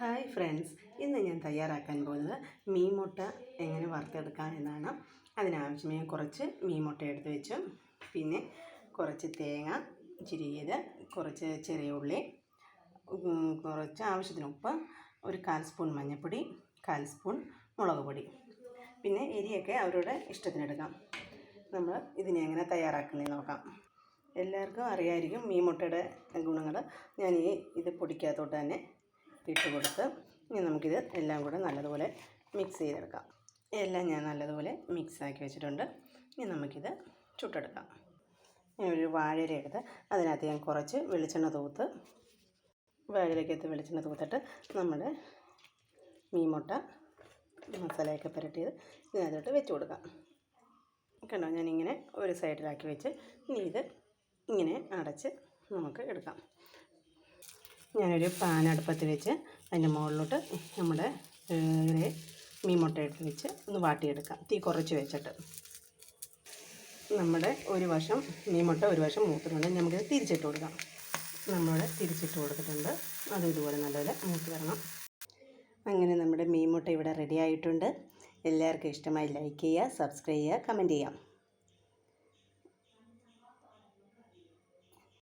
Hi friends ഇന്ന് ഞാൻ തയ്യാറാക്കാൻ പോകുന്നത് മീൻ മുട്ട എങ്ങനെ വറുത്തെടുക്കാം എന്നാണ്. അതിനാവശ്യമായി കുറച്ച് മീൻ മുട്ട എടുത്ത് വെച്ചു. പിന്നെ കുറച്ച് തേങ്ങ ചിരിയത് കുറച്ച് ചെറിയ ഉള്ളി കുറച്ച് ആവശ്യത്തിന് ഉപ്പ് ഒരു കാൽ സ്പൂൺ മഞ്ഞൾപ്പൊടി കാൽ സ്പൂൺ മുളക് പൊടി. പിന്നെ എരിയൊക്കെ അവരുടെ ഇഷ്ടത്തിനെടുക്കാം നമ്മൾ ഇതിനെ എങ്ങനെ തയ്യാറാക്കുന്നത് നോക്കാം. എല്ലാവർക്കും അറിയായിരിക്കും മീൻ മുട്ടയുടെ ഗുണങ്ങൾ. ഞാൻ ഈ ഇത് പൊടിക്കാത്തോട്ട് തന്നെ ഇട്ട് കൊടുത്ത് ഇനി നമുക്കിത് എല്ലാം കൂടെ നല്ലതുപോലെ മിക്സ് ചെയ്തെടുക്കാം. എല്ലാം ഞാൻ നല്ലതുപോലെ മിക്സാക്കി വെച്ചിട്ടുണ്ട്. ഇനി നമുക്കിത് ചുട്ടെടുക്കാം. ഞാൻ ഒരു വാഴയില എടുത്ത് അതിനകത്ത് ഞാൻ കുറച്ച് വെളിച്ചെണ്ണ തൂത്ത് വാഴയിലേക്കകത്ത് വെളിച്ചെണ്ണ തൂത്തിട്ട് നമ്മുടെ മീൻ മുട്ട മസാലയൊക്കെ പുരട്ടിയത് ഇതിനകത്തോട്ട് വെച്ച് കൊടുക്കാം. കണ്ടോ? ഞാനിങ്ങനെ ഒരു സൈഡിലാക്കി വെച്ച് ഇനി ഇത് ഇങ്ങനെ അടച്ച് നമുക്ക് എടുക്കാം. ഞാനൊരു പാൻ അടുപ്പത്ത് വെച്ച് അതിന്റെ മുകളിലോട്ട് നമ്മുടെ മീൻ മുട്ട എടുത്ത് വെച്ച് ഒന്ന് വാട്ടിയെടുക്കാം. തീ കുറച്ച് വെച്ചിട്ട്. നമ്മുടെ ഒരു വശം മീൻ മുട്ട ഒരു വശം മൂത്തിട്ടുണ്ട്. നമുക്ക് തിരിച്ചിട്ട് കൊടുക്കാം. നമ്മളിവിടെ തിരിച്ചിട്ട് കൊടുത്തിട്ടുണ്ട്. അത് ഇതുപോലെ നല്ലപോലെ മൂത്ത് വരണം. അങ്ങനെ നമ്മുടെ മീൻ മുട്ട ഇവിടെ റെഡി ആയിട്ടുണ്ട്. എല്ലാവർക്കും ഇഷ്ടമായി ലൈക്ക് ചെയ്യുക സബ്സ്ക്രൈബ് ചെയ്യുക കമന്റ് ചെയ്യാം